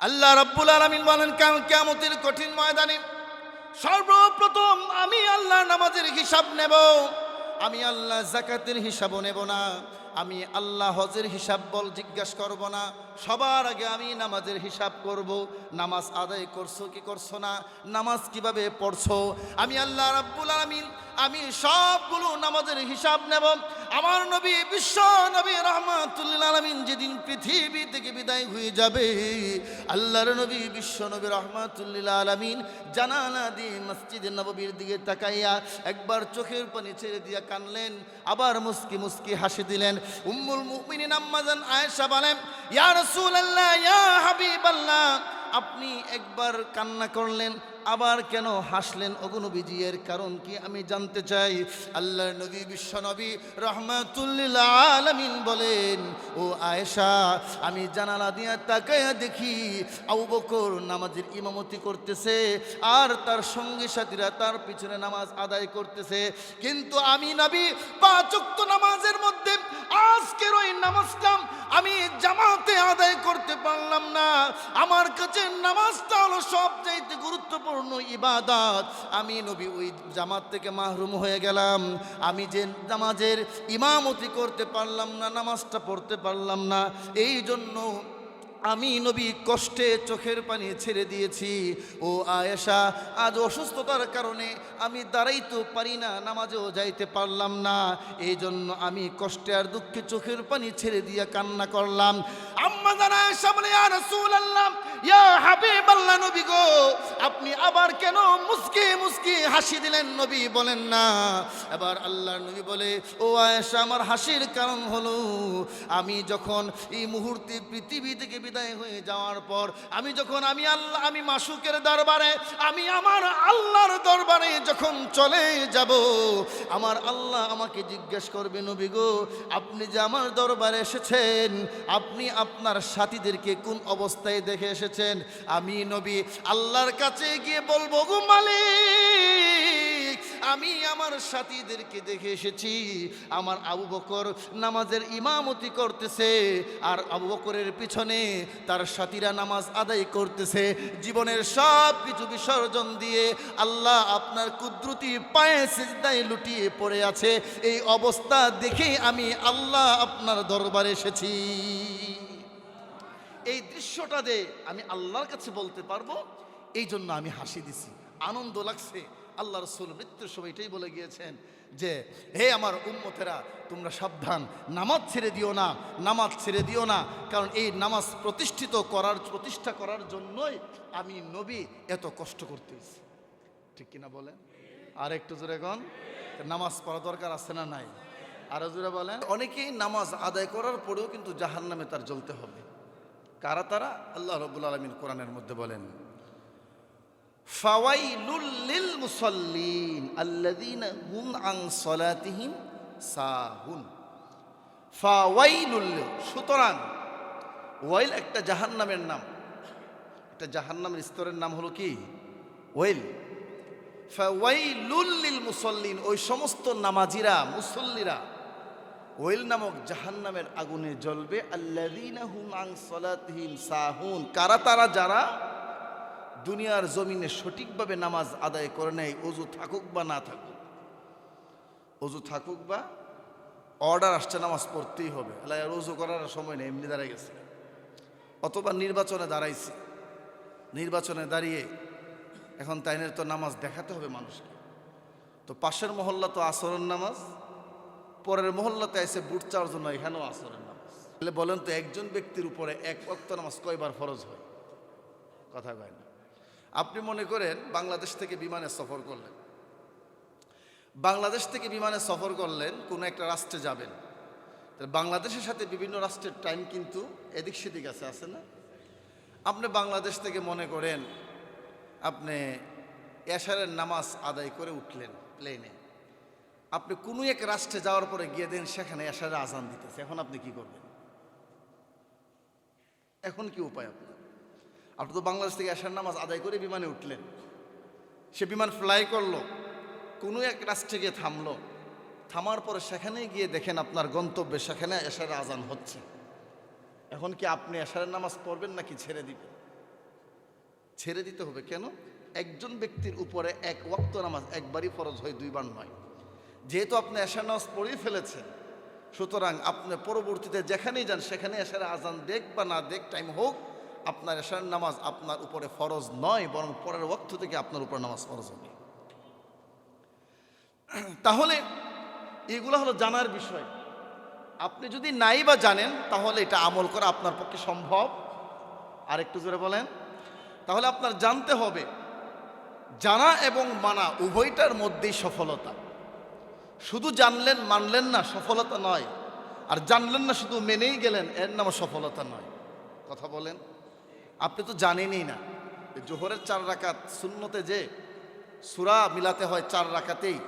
আল্লাহ রাব্বুল আলমিন বলেন, কাল কিয়ামতের কঠিন ময়দানে সর্বপ্রথম আমি আল্লাহ নামাজের হিসাব নেব। আমি আল্লাহ জাকাতের হিসাবও নেব না। আমি আল্লাহ হজের হিসাব বল জিজ্ঞাসা করব না। সবার আগে আমি নামাজের হিসাব করব। নামাজ আদায় করছ কি করছ না? নামাজ কীভাবে পড়ছো? আমি আল্লাহ রাব্বুল আলামিন, আমি সবগুলো নামাজের হিসাব নেব। আমার নবী, বিশ্ব নবী রহমাতুল্লিল আলমিন যেদিন পৃথিবী থেকে বিদায় হয়ে যাবে, আল্লাহর নবী, বিশ্ব নবী রহমাতুল্লিল আলমিন জানালা দিয়ে মসজিদের নববীর দিকে তাকাইয়া একবার চোখের পানি ছেড়ে দিয়া কানলেন আবার মুস্কি মুস্কি হাসি দিলেন। উম্মুল মুমিনিন আম্মাজান আয়েশা বলেন, ইয়া রাসূলুল্লাহ ইয়া আপনি একবার কান্না করলেন আবার কেন হাসলেন অগুনবীজি এর কারণ কি আমি জানতে চাই? আল্লাহ নবী, বিশ্ব নবী রহমাতুল্লিল আলমিন বলেন, ও আয়েশা, আমি জানালা দিয়া তাকায়া দেখি আবু বকর নামাজের ইমামতি করতেছে আর তার সঙ্গী সাথীরা তার পিছনে নামাজ আদায় করতেছে। কিন্তু আমি নবী পাঁচক্ত নামাজের মধ্যে আজকের ওই নামাজটা আমি জামাতে আদায় করতে পারলাম না। আমার কাছে নামাজটা হলো সবচাইতে গুরুত্বপূর্ণ ইবাদত। আমি নবী ওই জামাত থেকে মাহরুম হয়ে গেলাম। আমি যে নামাজের ইমামতি করতে পারলাম না, নামাজটা পড়তে পারলাম না এই জন্য আমি নবী কষ্টে চোখের পানি ছেড়ে দিয়েছি। ও আয়েশা, আজ অসুস্থতার কারণে আমি দাঁড়াইতে পারি না, নামাজেও যাইতে পারলাম না। এই জন্য আমি কষ্টে আর দুঃখে চোখের পানি ছেড়ে দিয়ে কান্না করলাম। আম্মা রাসূলুল্লাহ ইয়া নবী গো, আপনি আবার কেন মুস্কি মুস্কি হাসি দিলেন নবী বলেন না। এবার আল্লাহর নবী বলে, ও আয়েশা, আমার হাসির কারণ হলো, আমি যখন এই মুহূর্তে পৃথিবী থেকে বিদায় হয়ে যাওয়ার পর, আমি যখন আমি আল্লাহ, আমি মাসুকের দরবারে, আমি আমার আল্লাহর দরবারে যখন চলে যাব, আমার আল্লাহ আমাকে জিজ্ঞেস করবে, নবী গো, আপনি যে আমার দরবারে এসেছেন, আপনি আপনার সাথীদেরকে কোন অবস্থায় দেখে এসেছেন? আমি নবী, আল্লাহর কাছে গিয়ে বলব গো মালিক, আমি আমার সাথীদেরকে দেখে এসেছি, আমার আবু বকর নামাজের ইমামতি করতেছে, আর আবু বকরের পিছনে তার সাথীরা নামাজ আদায় করতেছে। জীবনের সব কিছু বিসর্জন দিয়ে আল্লাহ আপনার কুদরতি পায়ে সিজদায় লুটিয়ে পড়ে আছে। এই অবস্থা দেখে আমি আল্লাহ আপনার দরবারে এসেছি। এই দৃশ্যটা দে আমি আল্লাহর কাছে বলতে পারব, এই জন্য আমি হাসি দিছি। আনন্দ লাগছে। আল্লাহ রসুল মৃত্যুর সময় এটাই বলে গিয়েছেন যে, হে আমার উম্মতেরা, তোমরা সাবধান। নামাজ ছেড়ে দিও না, নামাজ ছেড়ে দিও না। কারণ এই নামাজ প্রতিষ্ঠিত করার, প্রতিষ্ঠা করার জন্যই আমি নবী এত কষ্ট করতেছি। ঠিক কিনা বলেন? আর একটু জোরে কন নামাজ পড়া দরকার আছে না নাই? আরও জোরে বলেন। অনেকেই নামাজ আদায় করার পরেও কিন্তু জাহান নামে তার জ্বলতে হবে। কারা তারা? আল্লাহ রব্বুল আলমিন কোরআনের মধ্যে বলেন, ফাওয়াইলুল লিল মুসাল্লিন আল্লাযীনা হুম আন সালাতিহিম সাহুন। ফাওয়াইলুল, সুতরাং ওয়াইল একটা জাহান্নামের নাম। একটা জাহান্নামের স্তরের নাম হলো কি? ওয়াইল। ফাওয়াইলুল লিল মুসাল্লিন, ওই সমস্ত নামাজিরা, মুসল্লিরা ওয়েল নামক জাহান্নামের আগুনে জ্বলবে। সাহুন। কারা তারা যারা দুনিয়ার জমিনে সঠিকভাবে নামাজ আদায় করে নেয়, অজু থাকুক বা না থাকুক। অজু থাকুক বা অর্ডার আসছে, নামাজ পড়তেই হবে। আল্লাহ অজু করার সময় নেই, এমনি দাঁড়াই গেছে। অথবা নির্বাচনে দাঁড়াইছে। নির্বাচনে দাঁড়িয়ে এখন তাইনের তো নামাজ দেখাতে হবে মানুষকে। তো পাশের মহল্লা তো আসরের নামাজ পরের মহল্লাতে এসে বুট চাওয়ার জন্য এখানেও আসরের নামাজ। তাহলে বলেন তো একজন ব্যক্তির উপরে এক অক্ত নামাজ কয়বার ফরজ হয়? কথা কয় না। আপনি মনে করেন বাংলাদেশ থেকে বিমানে সফর করলেন। বাংলাদেশ থেকে বিমানে সফর করলেন, কোনো একটা রাষ্ট্রে যাবেন। তাহলে বাংলাদেশের সাথে বিভিন্ন রাষ্ট্রের টাইম কিন্তু এদিক সেদিক আছে আছে না? আপনি বাংলাদেশ থেকে মনে করেন আপনি এশারের নামাজ আদায় করে উঠলেন প্লেনে আপনি কোনো এক রাষ্ট্রে যাওয়ার পরে গিয়ে দেন, সেখানে এশারে আজান দিতেছে। এখন আপনি কি করবেন? এখন কি উপায় আপনার? আপনি তো বাংলাদেশ থেকে এশার নামাজ আদায় করে বিমানে উঠলেন। সে বিমান ফ্লাই করল, কোনো এক রাষ্ট্রে গিয়ে থামলো। থামার পরে সেখানে গিয়ে দেখেন আপনার গন্তব্যে সেখানে এশারে আজান হচ্ছে। এখন কি আপনি এশারের নামাজ পড়বেন নাকি ছেড়ে দিবেন? ছেড়ে দিতে হবে কেন? একজন ব্যক্তির উপরে এক ওয়াক্ত নামাজ একবারই ফরজ হয়, দুইবার নয়। যেহেতু আপনি এশার নামাজ পড়েই ফেলেছেন, সুতরাং আপনি পরবর্তীতে যেখানেই যান সেখানে এশার আজান দেখ বা না দেখ টাইম হোক, আপনার এশার নামাজ আপনার উপরে ফরজ নয়, বরং পরের ওয়াক্ত থেকে আপনার উপর নামাজ ফরজ হবে। তাহলে এগুলো হলো জানার বিষয়। আপনি যদি নাই বা জানেন, তাহলে এটা আমল করা আপনার পক্ষে সম্ভব। আর একটু জোরে বলেন। তাহলে আপনার জানতে হবে, জানা এবং মানা উভয়টার মধ্যেই সফলতা। শুধু জানলেন, মানলেন না, সফলতা নয়। আর জানলেন না, শুধু মেনেই গেলেন, এর নাম সফলতা নয়। কথা বলেন, আপনি তো জানেনই না। জোহরের চার রাকাত শূন্যতে যে সুরা মিলাতে হয় চার রাকাতেই,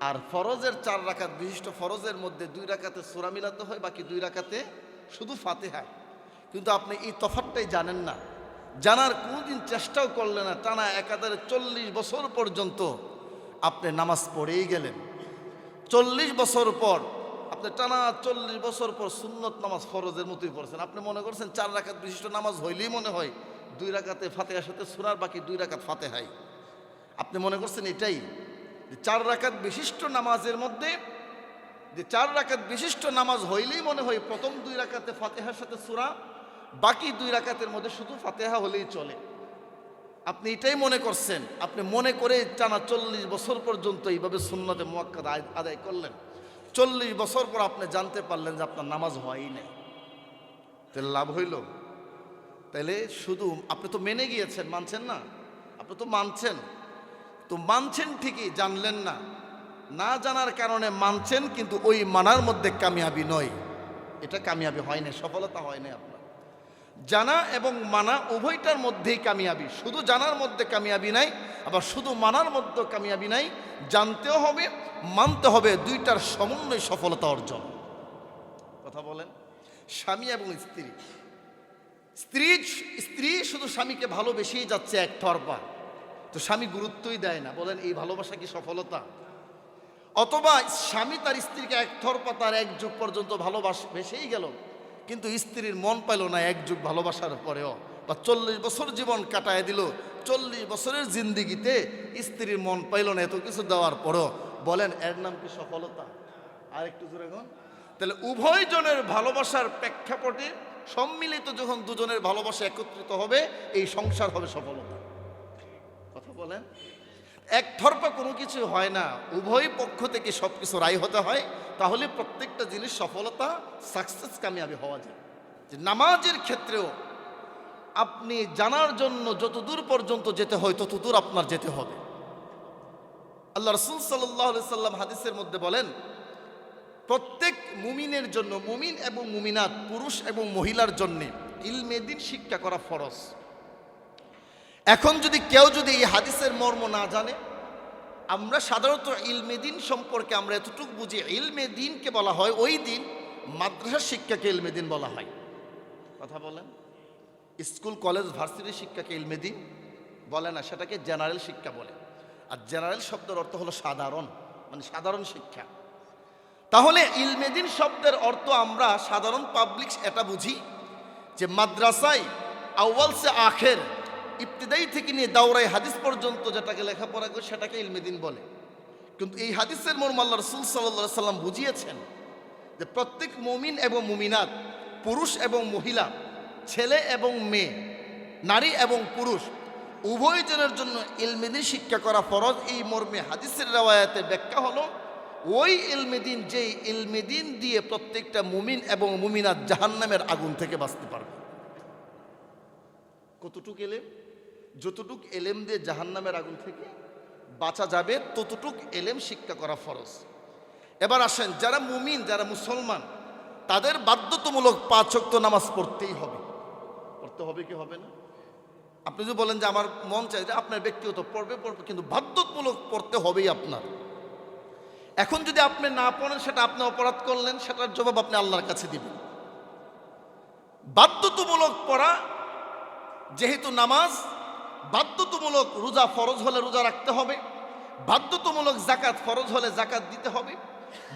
আর ফরজের চার রাকাত বিশিষ্ট ফরজের মধ্যে দুই রাকাতে সুরা মিলাতে হয়, বাকি দুই রাকাতে শুধু ফাতেহায় কিন্তু আপনি এই তফাতটাই জানেন না। জানার কোনোদিন চেষ্টাও করলেন না, টানা একাধারে চল্লিশ বছর পর্যন্ত আপনি নামাজ পড়েই গেলেন। চল্লিশ বছর পর, আপনি টানা চল্লিশ বছর পর সুন্নত নামাজ ফরজের মতোই পড়ছেন। আপনি মনে করছেন চার রাকাত বিশিষ্ট নামাজ হইলেই মনে হয় দুই রাকাতে ফাতেহার সাথে সুরার বাকি দুই রাকাত ফাতেহাই। আপনি মনে করছেন এটাই? যে চার রাকাত বিশিষ্ট নামাজের মধ্যে, যে চার রাকাত বিশিষ্ট নামাজ হইলেই মনে হয় প্রথম দুই রাকাতে ফাতেহার সাথে সুরা, বাকি দুই রাকাতের মধ্যে শুধু ফাতেহা হলেই চলে। আপনি এটাই মনে করছেন, আপনি মনে করে টানা চল্লিশ বছর পর্যন্ত এইভাবে সুন্নতে মোয়াক্কাদ আদায় করলেন। চল্লিশ বছর পর আপনি জানতে পারলেন যে আপনার নামাজ হয়ই নাই। তাহলে লাভ হইল? তাহলে শুধু, আপনি তো মেনে গিয়েছেন, মানছেন না? আপনি তো মানছেন। তো মানছেন ঠিকই, জানলেন না। না জানার কারণে মানছেন, কিন্তু ওই মানার মধ্যে কামিয়াবি নয়। এটা কামিয়াবি হয় না সফলতা হয় না আপনার। জানা এবং মানা উভয়টার মধ্যেই কামিয়াবি। শুধু জানার মধ্যে কামিয়াবি নাই, আবার শুধু মানার মধ্যে কামিয়াবি নাই। জানতেও হবে, মানতে হবে, দুইটার সমন্বয় সফলতা অর্জন। কথা বলেন, স্বামী এবং স্ত্রী। স্ত্রী স্ত্রী শুধু স্বামীকে ভালোবেসেই যাচ্ছে এক তরফা তো স্বামী গুরুত্বই দেয় না। বলেন, এই ভালোবাসা কি সফলতা? অথবা স্বামী তার স্ত্রীকে এক তরফা তার এক যুগ পর্যন্ত ভালোবাস বেসেই গেল। কিন্তু স্ত্রীর মন পাইল না এক যুগ ভালোবাসার পরেও। বা চল্লিশ বছর জীবন কাটায় দিল। চল্লিশ বছরের জিন্দিগিতে স্ত্রীর মন পাইল না এত কিছু দেওয়ার পরেও। বলেন, এর নাম কি সফলতা? আর একটু জোরে এখন তাহলে উভয় জনের ভালোবাসার প্রেক্ষাপটে সম্মিলিত যখন দুজনের ভালোবাসা একত্রিত হবে, এই সংসার হবে সফলতা। কথা বলেন। এক ধর্পা কোনো কিছু হয় না। উভয় পক্ষ থেকে সব কিছু রায় হতে হয়। তাহলে প্রত্যেকটা জিনিস সফলতা সাকসেস কামিয়াবি হওয়া যায়। যে নামাজের ক্ষেত্রেও আপনি জানার জন্য যত দূর পর্যন্ত যেতে হয় তত দূর আপনার যেতে হবে। আল্লাহ রসুল সাল্লাহ সাল্লাম হাদিসের মধ্যে বলেন, প্রত্যেক মুমিনের জন্য, মুমিন এবং মুমিনাত, পুরুষ এবং মহিলার জন্যে ইলমেদিন শিক্ষা করা ফরজ। এখন যদি কেউ যদি এই হাদিসের মর্ম না জানে, আমরা সাধারণত ইলমেদিন সম্পর্কে আমরা এতটুকু বুঝি, ইলমে দিনকে বলা হয় ওই দিন মাদ্রাসার শিক্ষাকে ইলমেদিন বলা হয়। কথা বলেন। স্কুল, কলেজ, ভার্সিটির শিক্ষাকে ইলমেদিন বলে না, সেটাকে জেনারেল শিক্ষা বলে। আর জেনারেল শব্দের অর্থ হলো সাধারণ মানে সাধারণ শিক্ষা। তাহলে ইলমেদিন শব্দের অর্থ আমরা সাধারণ পাবলিক, এটা বুঝি যে মাদ্রাসায় আউ্বাল সে আখের ইবতিদাই থেকে নিয়ে দাওরাই হাদিস পর্যন্ত যেটাকে লেখাপড়া করে সেটাকে ইলমেদিন বলে। কিন্তু এই হাদিসের মর্ম আল্লাহ রসুল সাল্লাহ সাল্লাম বুঝিয়েছেন যে প্রত্যেক মুমিন এবং মুমিনাত, পুরুষ এবং মহিলা, ছেলে এবং মেয়ে, নারী এবং পুরুষ, উভয় জনের জন্য ইলমেদিন শিক্ষা করা ফরজ। এই মর্মে হাদিসের রেওয়ায়াতের ব্যাখ্যা হলো, ওই ইলমেদিন যেই ইলমেদিন দিয়ে প্রত্যেকটা মুমিন এবং মুমিনাত জাহান্নামের আগুন থেকে বাঁচতে পারবে। কতটুকু এলেম? যতটুক এলেম দিয়ে জাহান্নামের আগুন থেকে বাঁচা যাবে, ততটুক এলেম শিক্ষা করা ফরজ। এবার আসেন, যারা মুমিন, যারা মুসলমান, তাদের বাধ্যতামূলক পাঁচক্ত নামাজ পড়তেই হবে। পড়তে হবে কি হবে না? আপনি যদি বলেন যে আমার মন চাই যে আপনার ব্যক্তিগত পড়বে পড়বে, কিন্তু বাধ্যতামূলক পড়তে হবেই আপনার। এখন যদি আপনি না পড়েন, সেটা আপনি অপরাধ করলেন, সেটার জবাব আপনি আল্লাহর কাছে দিবেন। বাধ্যতামূলক পড়া, যেহেতু নামাজ বাধ্যতামূলক রোজা ফরজ হলে রোজা রাখতে হবে, বাধ্যতামূলক জাকাত ফরজ হলে জাকাত দিতে হবে,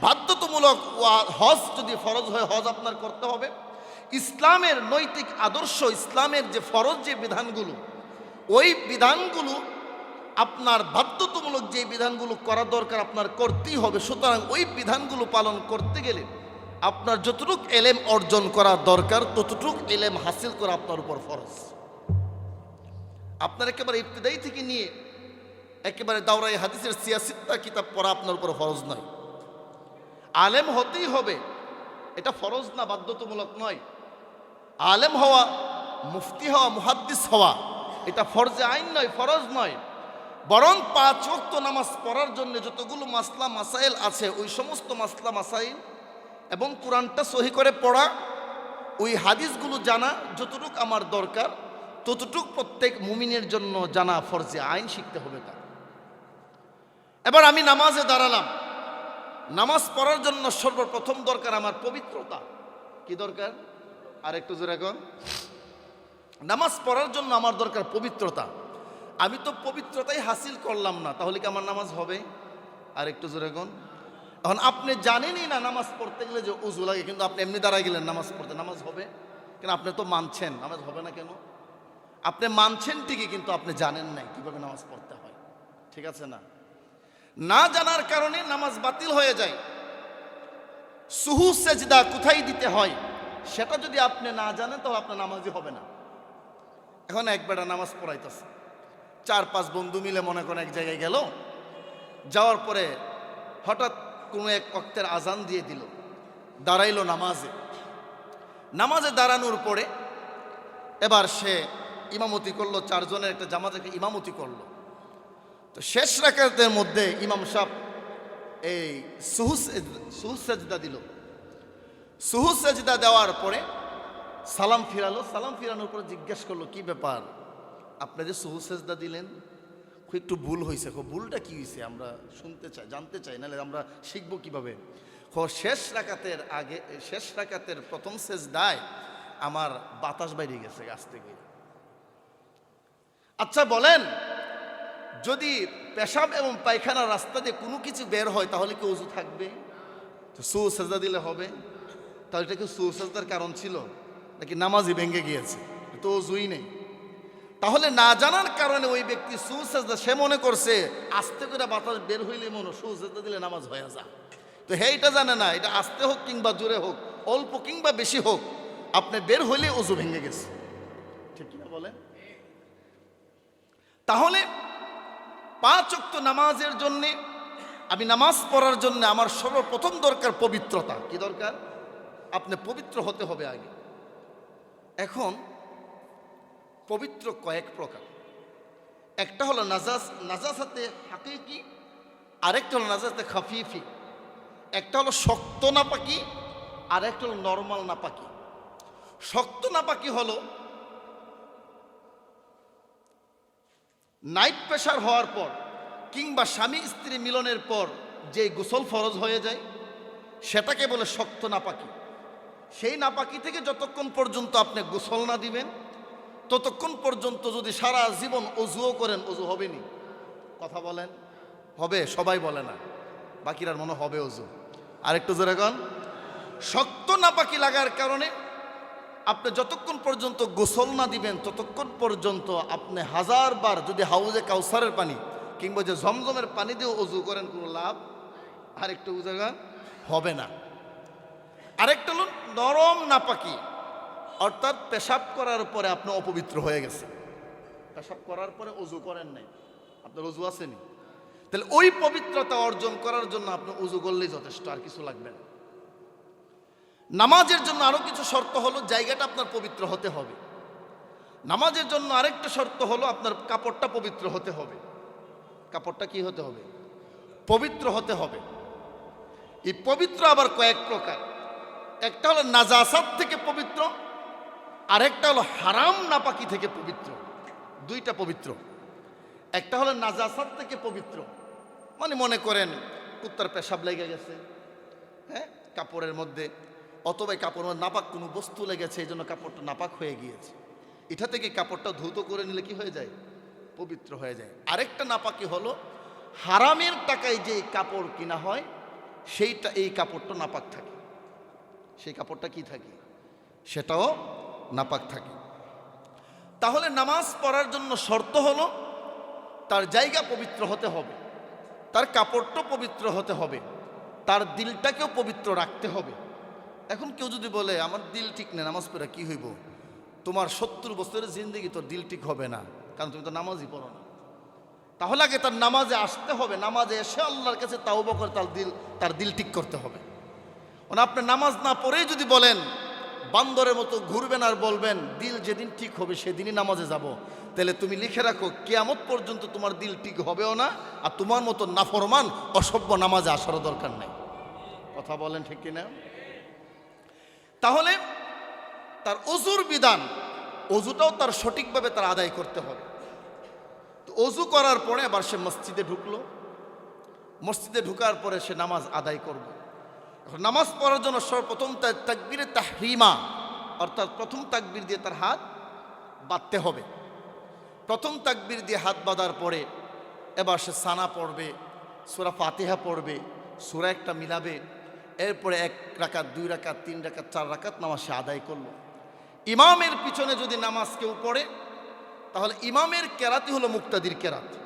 বাধ্যতামূলক হজ যদি ফরজ হয়, হজ আপনার করতে হবে। ইসলামের নৈতিক আদর্শ, ইসলামের যে ফরজ যে বিধানগুলো, ওই বিধানগুলো আপনার বাধ্যতামূলক যে বিধানগুলো করা দরকার আপনার করতেই হবে। সুতরাং ওই বিধানগুলো পালন করতে গেলে আপনার যতটুক এলেম অর্জন করা দরকার, ততটুক এলেম হাসিল করা আপনার উপর ফরজ। আপনার একেবারে ইবতদায়ী থেকে নিয়ে একেবারে দাওরাই হাদিসের সিয়াসিত্তা কিতাব পড়া আপনার উপর ফরজ নয়। আলেম হতেই হবে, এটা ফরজ না, বাধ্যতামূলক নয়। আলেম হওয়া, মুফতি হওয়া, মুহাদ্দিস হওয়া, এটা ফরজে আইন নয়, ফরজ নয়। বরং পাঁচ ওয়াক্ত নামাজ পড়ার জন্য যতগুলো মাসলা, মাসাইল আছে, ওই সমস্ত মাসলা, মাসাইল এবং কোরআনটা সহি করে পড়া, ওই হাদিসগুলো জানা যতটুক আমার দরকার। ততটুক প্রত্যেক মুমিনের জন্য জানা ফরজে আইন শিখতে হবে তার। এবার আমি নামাজে দাঁড়ালাম। নামাজ পড়ার জন্য সর্বপ্রথম দরকার আমার পবিত্রতা। কি দরকার? আর একটু জোরে কন নামাজ পড়ার জন্য আমার দরকার পবিত্রতা। আমি তো পবিত্রতাই হাসিল করলাম না, তাহলে কি আমার নামাজ হবে? আর একটু জোরে কন এখন আপনি জানেনই না নামাজ পড়তে গেলে যে উজু লাগে, কিন্তু আপনি এমনি দাঁড়ায় গেলেন নামাজ পড়তে। নামাজ হবে? কেন আপনি তো মানছেন, নামাজ হবে না কেন? আপনি মানছেন ঠিকই, কিন্তু আপনি জানেন নাই কীভাবে নামাজ পড়তে হয়। ঠিক আছে না? না জানার কারণে নামাজ বাতিল হয়ে যায়। সুহু, সেজদা কোথায় দিতে হয়, সেটা যদি আপনি না জানেন, তাহলে আপনার নামাজই হবে না। এখন এক বেটা নামাজ পড়াইতেছে। চার পাঁচ বন্ধু মিলে মনে করেন এক জায়গায় গেল। যাওয়ার পরে হঠাৎ কোনো এক অক্তের আজান দিয়ে দিল। দাঁড়াইলো নামাজে। নামাজে দাঁড়ানোর পরে এবার সে ইমামতি করল, চারজনের একটা জামাতে ইমামতি করল। তো শেষ রাকাতের মধ্যে ইমাম সাহ এই সুহু সুহু সেজদা দিল। সুহু সেজদা দেওয়ার পরে সালাম ফিরালো। সালাম ফিরানোর পরে জিজ্ঞেস করল, কি ব্যাপার? আপনি যে সুহু সেজদা দিলেন, খুব একটু ভুল হয়েছে। খুব ভুলটা কি হয়েছে? আমরা শুনতে চাই, জানতে চাই, নাহলে আমরা শিখব কীভাবে? হ শেষ রাকাতের আগে, শেষ রাকাতের প্রথম সেজদায় আমার বাতাস বাইরে গেছে গাছ থেকে। আচ্ছা বলেন, যদি পেশাব এবং পায়খানার রাস্তা দিয়ে কোনো কিছু বের হয়, তাহলে কি উজু থাকবে? তো সুসেজদা দিলে হবে। তাহলে এটা কি সুসেজদার কারণ ছিল? নাকি নামাজই ভেঙে গিয়েছে? তো উজুই নেই। তাহলে না জানার কারণে ওই ব্যক্তি সুসেজদা সে মনে করছে, আস্তে করে বাতাস বের হইলে মনে সু সুসেজদা দিলে নামাজ হয়ে যা তো হে, এটা জানে না, এটা আস্তে হোক কিংবা জোরে হোক, অল্প কিংবা বেশি হোক, আপনি বের হইলে উজু ভেঙে গেছে। ঠিক কিনা বলেন? তাহলে পাঁচ অক্ত নামাজের জন্যে, আমি নামাজ পড়ার জন্য আমার সর্বপ্রথম দরকার পবিত্রতা। কি দরকার? আপনি পবিত্র হতে হবে আগে। এখন পবিত্র কয়েক প্রকার। একটা হলো নাজাস নাজাসাতে হাকিকি, আরেকটা হলো নাজাসাতে খাফিফি। একটা হলো শক্ত নাপাকি আর একটা হলো নর্মাল নাপাকি। শক্ত নাপাকি হলো নাইট প্রেশার হওয়ার পর কিংবা স্বামী স্ত্রী মিলনের পর যে গোসল ফরজ হয়ে যায়, সেটাকে বলে শক্ত নাপাকি। সেই নাপাকি থেকে যতক্ষণ পর্যন্ত আপনি গোসল না দিবেন, ততক্ষণ পর্যন্ত যদি সারা জীবন অজুও করেন, অজু হবেনি। কথা বলেন, হবে, সবাই বলে না। বাকিরার মনে হবে অজু। আরেকটু জোরে কন। শক্ত নাপাকি লাগার কারণে আপনি যতক্ষণ পর্যন্ত গোসল না দিবেন, ততক্ষণ পর্যন্ত আপনি হাজার বার যদি হাউজে কাউসারের পানি কিংবা যে জমজমের পানি দিয়ে অজু করেন, কোনো লাভ আর একটু জায়গা হবে না। আরেকটা হল নরম নাপাকি, অর্থাৎ পেশাব করার পরে আপনি অপবিত্র হয়ে গেছে পেশাব করার পরে অজু করেন নাই। আপনার অজু আসেনি। তাহলে ওই পবিত্রতা অর্জন করার জন্য আপনি উজু করলেই যথেষ্ট, আর কিছু লাগবে না। নামাজের জন্য আরও কিছু শর্ত হলো, জায়গাটা আপনার পবিত্র হতে হবে। নামাজের জন্য আরেকটা শর্ত হলো, আপনার কাপড়টা পবিত্র হতে হবে। কাপড়টা কি হতে হবে? পবিত্র হতে হবে। এই পবিত্র আবার কয়েক প্রকার। একটা হলো নাজাসাত থেকে পবিত্র, আরেকটা হলো হারাম নাপাকি থেকে পবিত্র। দুইটা পবিত্র। একটা হলো নাজাসাত থেকে পবিত্র। মানে মনে করেন, কুত্তার পেশাব লেগে গেছে হ্যাঁ? কাপড়ের মধ্যে অথবা কাপড় নাপাক, কোনো বস্তু লেগেছে, এই জন্য কাপড়টা নাপাক হয়ে গিয়েছে। এটা থেকে কাপড়টা ধৌত করে নিলে কি হয়ে যায়? পবিত্র হয়ে যায়। আরেকটা নাপাকি হলো, হারামের টাকায় যে কাপড় কিনা হয়, সেইটা, এই কাপড়টা নাপাক থাকে। সেই কাপড়টা কি থাকে? সেটাও নাপাক থাকে। তাহলে নামাজ পড়ার জন্য শর্ত হলো, তার জায়গা পবিত্র হতে হবে, তার কাপড়টা পবিত্র হতে হবে, তার দিলটাকেও পবিত্র রাখতে হবে। এখন কেউ যদি বলে, আমার দিল ঠিক নেই, নামাজ পড়া কি হইব? তোমার সত্তর বছরের জিন্দগি তোর দিল ঠিক হবে না, কারণ তুমি তো নামাজই পড়ো না। তাহলে আগে তার নামাজে আসতে হবে, নামাজে এসে আল্লাহর কাছে তাও করে তার দিল তার দিল ঠিক করতে হবে। মানে আপনি নামাজ না পড়েই যদি বলেন, বান্দরের মতো ঘুরবেন আর বলবেন, দিল যেদিন ঠিক হবে, সেদিনই নামাজে যাব। তাহলে তুমি লিখে রাখো, কেয়ামত পর্যন্ত তোমার দিল ঠিক হবেও না, আর তোমার মতো নাফরমান, অসভ্য নামাজে আসারও দরকার নেই। কথা বলেন ঠিক কিনা? তাহলে তার অজুর বিধান, অজুটাও তার সঠিকভাবে তার আদায় করতে হবে। তো অজু করার পরে আবার সে মসজিদে ঢুকলো। মসজিদে ঢুকার পরে সে নামাজ আদায় করবে এখন নামাজ পড়ার জন্য সর্বপ্রথম তার তাকবিরে তাহরিমা, অর্থাৎ প্রথম তাকবির দিয়ে তার হাত বাঁধতে হবে। প্রথম তাকবির দিয়ে হাত বাঁধার পরে এবার সে সানা পড়বে, সুরা ফাতিহা পড়বে, সুরা একটা মিলাবে এরপরে এক রাকাত, দুই রাকাত, তিন রাকাত, চার রাকাত নামাজ সে আদায় করল। ইমামের পিছনে যদি নামাজ কেউ পড়ে, তাহলে ইমামের কেরাতি হলো মুক্তাদির কেরাত।